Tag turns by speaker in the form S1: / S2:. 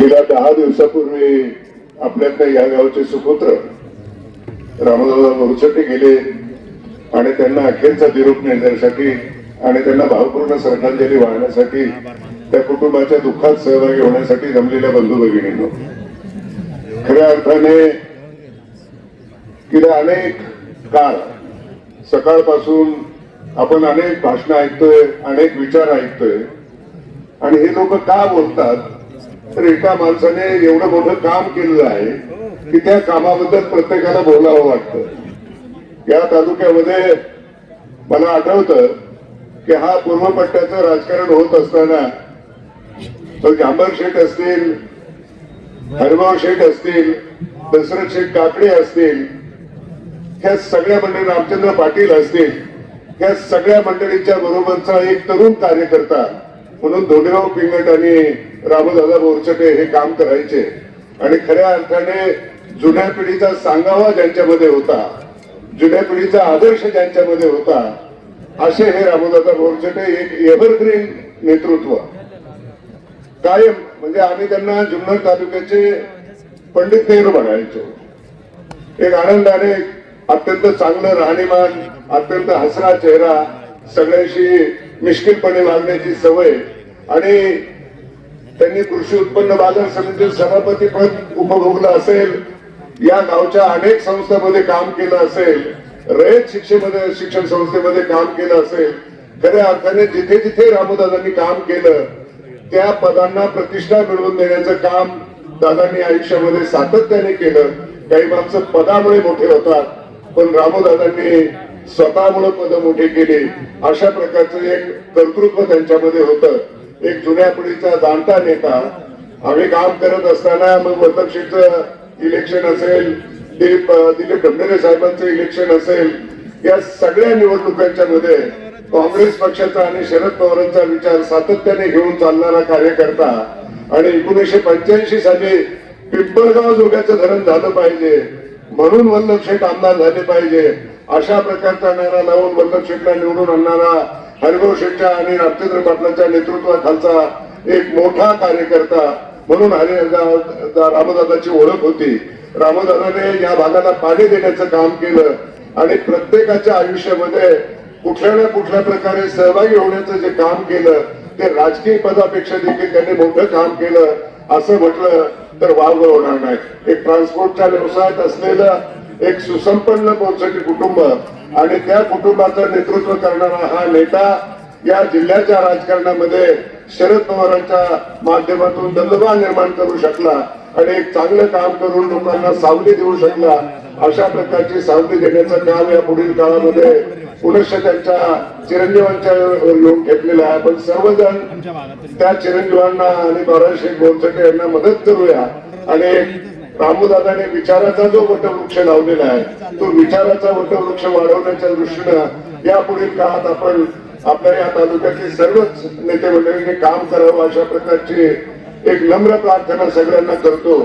S1: गेल्या दहा दिवसापूर्वी आपल्यातल्या या गावचे सुपुत्र रामदादा मोरछटे गेले आणि त्यांना अखेरचा निरोप नेण्यासाठी आणि त्यांना भावपूर्ण श्रद्धांजली वाहण्यासाठी त्या कुटुंबाच्या दुःखात सहभागी होण्यासाठी जमलेल्या बंधू भगिनींनो खऱ्या अर्थाने गेल्या अनेक काळ सकाळपासून आपण अनेक भाषणं ऐकतोय अनेक विचार ऐकतोय आणि हे लोक का बोलतात? तर एका माणसाने एवढं मोठं काम केलेलं आहे की त्या कामाबद्दल प्रत्येकाला बोलावं वाटतं. या तालुक्यामध्ये मला आठवतं की हा पूर्व पट्ट्याचं राजकारण होत असताना तो जांबर शेठ असतील हरभाव शेठ असतील दशरथ शेठ काकडे असतील ह्या सगळ्या मंडळी रामचंद्र पाटील असतील ह्या सगळ्या मंडळींच्या बरोबरचा एक तरुण कार्यकर्ता म्हणून धोंडीराव पिंगट आणि रामदादा बोरचटे हे काम करायचे. आणि खऱ्या अर्थाने जुन्या पिढीचा सांगावा ज्यांच्यामध्ये होता जुन्या पिढीचा आदर्श ज्यांच्यामध्ये होता असे हे रामदादा बोरचटे एक एव्हरग्रीन नेतृत्व. कायम म्हणजे आम्ही त्यांना जुन्नर तालुक्याचे पंडित नेहरू म्हणायचो. एक आनंदाने अत्यंत चांगलं राहणीमान अत्यंत हसरा चेहरा सगळ्याशी मिश्किलपणे वागण्याची सवय आणि त्यांनी कृषी उत्पन्न बाजार समितीचे सभापती पद उपभोगलं असेल या गावच्या अनेक संस्थांमध्ये काम केलं असेल रयत शिक्षेमध्ये शिक्षण संस्थेमध्ये काम केलं असेल खऱ्या अर्थाने जिथे जिथे रामोदादांनी काम केलं त्या पदांना प्रतिष्ठा मिळवून देण्याचं काम दादांनी आयुष्यामध्ये सातत्याने केलं. काही माणसं पदामुळे मोठे होतात पण रामदादांनी स्वतःमुळे पद मोठे केली. अशा प्रकारचं एक कर्तृत्व त्यांच्यामध्ये होतं. एक जुन्या पिढीचा जाणता नेता. आम्ही काम करत असताना मग वतपशीचं इलेक्शन असेल दिलीप दिलीप ढमढेरे साहेबांचं इलेक्शन असेल या सगळ्या निवडणुकांच्या मध्ये काँग्रेस पक्षाचा आणि शरद पवारांचा विचार सातत्याने घेऊन चालणारा कार्यकर्ता आणि एकोणीसशे पंच्याऐंशी साली पिंपळगाव जोग्याचं धरण झालं पाहिजे. म्हणून वल्लभ शेठ आमदार झाले पाहिजे. अशा प्रकारचा नारा लावून वल्लभ शेठला निवडून आणणारा हरिभाऊ शेठच्या आणि रामचंद्र पाटलांच्या नेतृत्वाखालचा एक मोठा कार्यकर्ता म्हणून हरि रामदादाची ओळख होती. रामदादाने या भागाला पाणी देण्याचं काम केलं आणि प्रत्येकाच्या आयुष्यामध्ये कुठल्या ना कुठल्या प्रकारे सहभागी होण्याचं जे काम केलं ते राजकीय पदापेक्षा देखील त्यांनी मोठं काम केलं असं म्हटलं तर वाव होणार नाही. एक ट्रान्सपोर्टच्या व्यवसायात असलेलं एक सुसंपन्न पोहोचकी कुटुंब आणि त्या कुटुंबाचं नेतृत्व करणारा हा नेता या जिल्ह्याच्या राजकारणामध्ये शरद पवारांच्या माध्यमातून दबदबा निर्माण करू शकला आणि एक चांगलं काम करून लोकांना सावली देऊ शकला अशा प्रकारची सावली देण्याचं काम या पुढील काळामध्ये पुनश्च त्यांच्या चिरंजीवांच्या लोक घेतलेला आहे. आपण सर्वजण त्या चिरंजीवांना आणि बाराशे गोरचटे यांना मदत करूया आणि रामूदादाने विचाराचा जो वटवृक्ष लावलेला आहे तो विचाराचा वटवृक्ष वाढवण्याच्या दृष्टीनं या पुढील काळात आपण आपल्या या तालुक्यातील सर्वच नेते मंडळींनी काम करावं अशा प्रकारची एक नम्र प्रार्थना सगळ्यांना करतो.